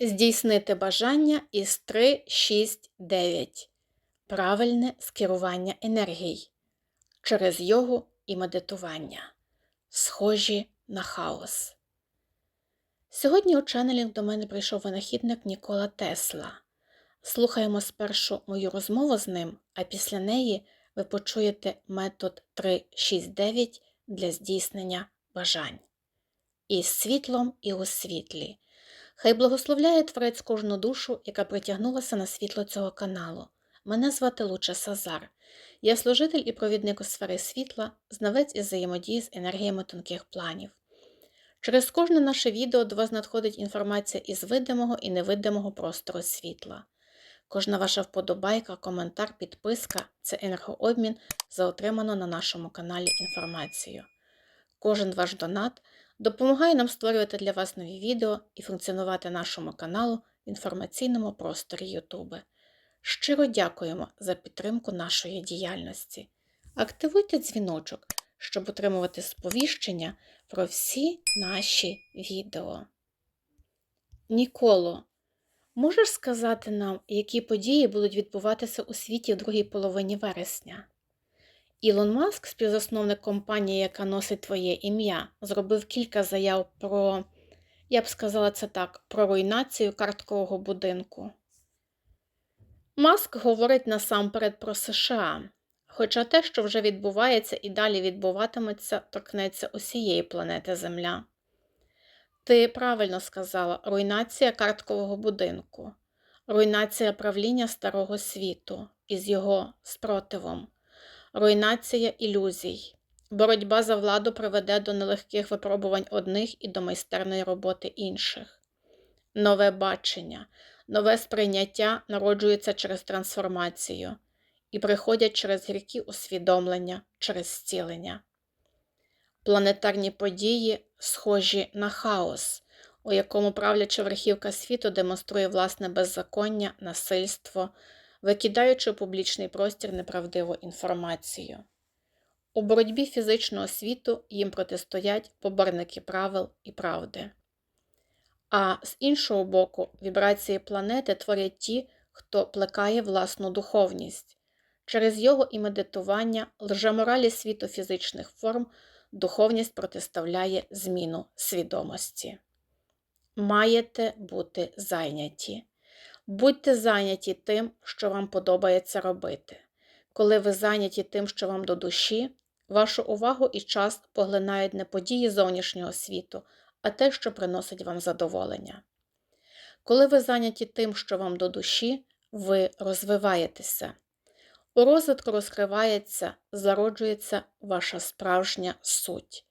Здійснити бажання із 3, 6, 9. Правильне скерування енергій через йогу і медитування, схожі на хаос. Сьогодні у ченнелінг до мене прийшов винахідник Нікола Тесла. Слухаємо спершу мою розмову з ним, а після неї ви почуєте метод 369 для здійснення бажань. Із світлом і у світлі. Хай благословляє Творець кожну душу, яка притягнулася на світло цього каналу. Мене звати Луча Сазар. Я служитель і провідник у сфери світла, знавець із взаємодії з енергіями тонких планів. Через кожне наше відео до вас надходить інформація із видимого і невидимого простору світла. Кожна ваша вподобайка, коментар, підписка це енергообмін за отриману на нашому каналі інформацію. Кожен ваш донат допомагає нам створювати для вас нові відео і функціонувати нашому каналу в інформаційному просторі Ютуби. Щиро дякуємо за підтримку нашої діяльності. Активуйте дзвіночок, щоб отримувати сповіщення про всі наші відео. Ніколо, можеш сказати нам, які події будуть відбуватися у світі в другій половині вересня? Ілон Маск, співзасновник компанії, яка носить твоє ім'я, зробив кілька заяв про, я б сказала це так, про руйнацію карткового будинку. Маск говорить насамперед про США, хоча те, що вже відбувається і далі відбуватиметься, торкнеться усієї планети Земля. Ти правильно сказала руйнація карткового будинку, руйнація правління старого світу із його спротивом, руйнація ілюзій. Боротьба за владу приведе до нелегких випробувань одних і до майстерної роботи інших. Нове бачення, нове сприйняття народжується через трансформацію і приходять через гіркі усвідомлення, через зцілення. Планетарні події схожі на хаос, у якому правляча верхівка світу демонструє власне беззаконня, насильство, викидаючи у публічний простір неправдиву інформацію. У боротьбі фізичного світу їм протистоять поборники правил і правди. А з іншого боку, вібрації планети творять ті, хто плекає власну духовність. Через його і медитування лжеморалі світу фізичних форм духовність протиставляє зміну свідомості. Маєте бути зайняті. Будьте зайняті тим, що вам подобається робити. Коли ви зайняті тим, що вам до душі, вашу увагу і час поглинають не події зовнішнього світу, а те, що приносить вам задоволення. Коли ви зайняті тим, що вам до душі, ви розвиваєтеся. У розвитку розкривається, зароджується ваша справжня суть.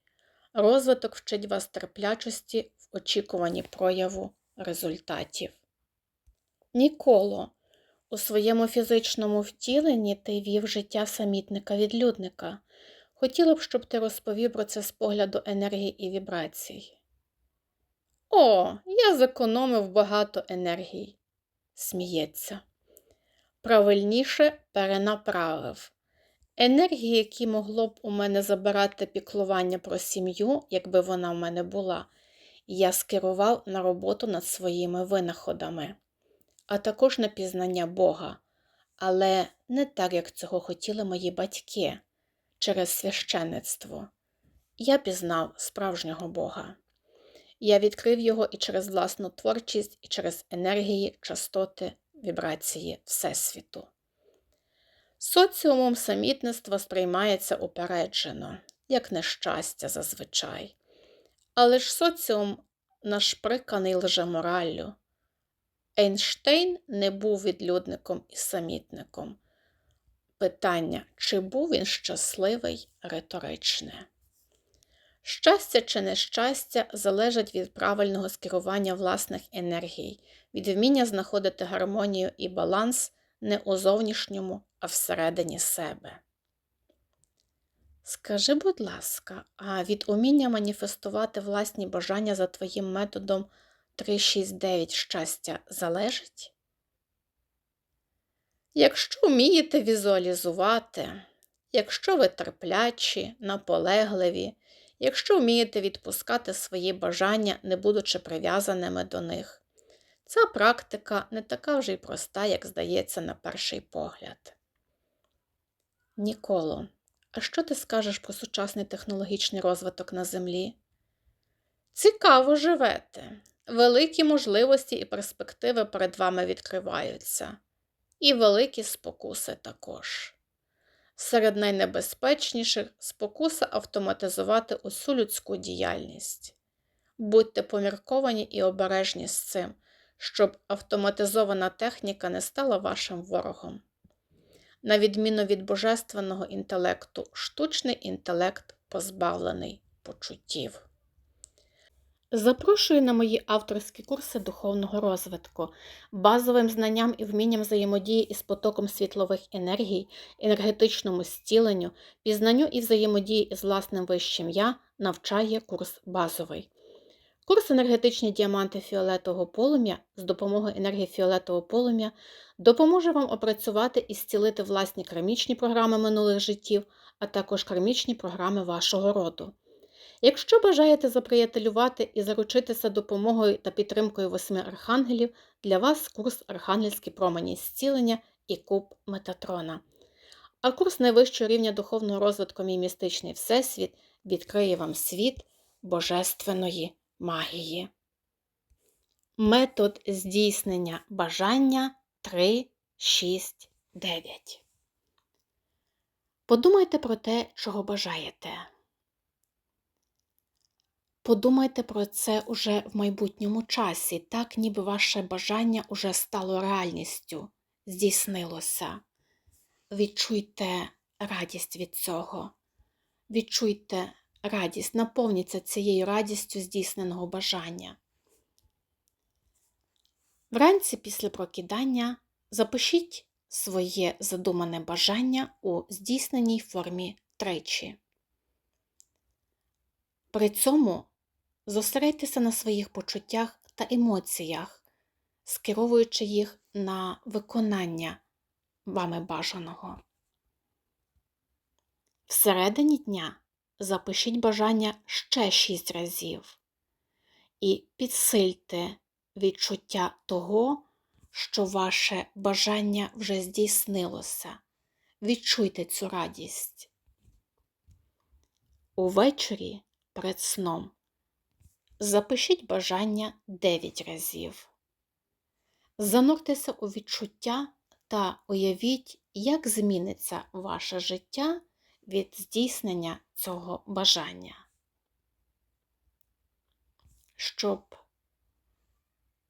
Розвиток вчить вас терплячості в очікуванні прояву результатів. Ніколо, у своєму фізичному втіленні ти вів життя самітника-відлюдника. Хотіла б, щоб ти розповів про це з погляду енергії і вібрацій. О, я зекономив багато енергії, сміється. Правильніше перенаправив. Енергії, які могло б у мене забирати піклування про сім'ю, якби вона в мене була, я скерував на роботу над своїми винаходами, а також на пізнання Бога, але не так, як цього хотіли мої батьки через священництво. Я пізнав справжнього Бога. Я відкрив його і через власну творчість, і через енергії, частоти, вібрації Всесвіту. Соціумом самітництва сприймається упереджено, як нещастя зазвичай. Але ж соціум нашприканий лжемораллю. Ейнштейн не був відлюдником і самітником. Питання, чи був він щасливий, риторичне. Щастя чи нещастя залежать від правильного скерування власних енергій, від вміння знаходити гармонію і баланс не у зовнішньому, а всередині себе. Скажи, будь ласка, а від уміння маніфестувати власні бажання за твоїм методом 369 щастя залежить? Якщо вмієте візуалізувати, якщо ви терплячі, наполегливі, якщо вмієте відпускати свої бажання, не будучи прив'язаними до них, Ця практика не така вже й проста, як здається на перший погляд. Ніколо, а що ти скажеш про сучасний технологічний розвиток на Землі? Цікаво живете. Великі можливості і перспективи перед вами відкриваються. І великі спокуси також. Серед найнебезпечніших спокуса автоматизувати усю людську діяльність. Будьте помірковані і обережні з цим, щоб автоматизована техніка не стала вашим ворогом. На відміну від божественного інтелекту, штучний інтелект позбавлений почуттів. Запрошую на мої авторські курси духовного розвитку, базовим знанням і вмінням взаємодії із потоком світлових енергій, енергетичному зціленню, пізнанню і взаємодії із власним вищим я навчає курс базовий. Курс енергетичні діаманти фіолетового полум'я з допомогою енергії фіолетового полум'я допоможе вам опрацювати і зцілити власні кармічні програми минулих життів, а також кармічні програми вашого роду. Якщо бажаєте заприятелювати і заручитися допомогою та підтримкою восьми архангелів, для вас курс Архангельські промені зцілення і куб Метатрона. А курс найвищого рівня духовного розвитку Мій містичний Всесвіт відкриє вам світ божественної магії. Метод здійснення бажання 3, 6, 9. Подумайте про те, чого бажаєте. Подумайте про це уже в майбутньому часі, так ніби ваше бажання уже стало реальністю, здійснилося. Відчуйте радість від цього. Відчуйте радість, наповніться цією радістю здійсненого бажання. Вранці після прокидання запишіть своє задумане бажання у здійсненій формі тричі. При цьому зосередьтеся на своїх почуттях та емоціях, скеровуючи їх на виконання вами бажаного. Всередині дня запишіть бажання ще шість разів і підсильте відчуття того, що ваше бажання вже здійснилося. Відчуйте цю радість. Увечері перед сном запишіть бажання 9 разів. Зануртеся у відчуття та уявіть, як зміниться ваше життя від здійснення цього бажання. Щоб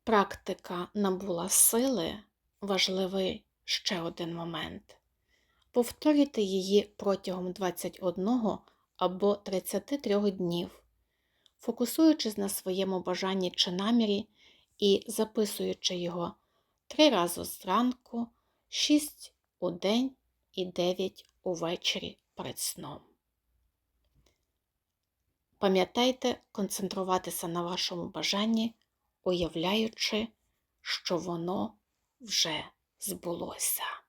практика набула сили, важливий ще один момент. Повторюйте її протягом 21 або 33 днів, фокусуючись на своєму бажанні чи намірі і записуючи його 3 рази зранку, 6 у день і 9 увечері перед сном. Пам'ятайте концентруватися на вашому бажанні, уявляючи, що воно вже збулося.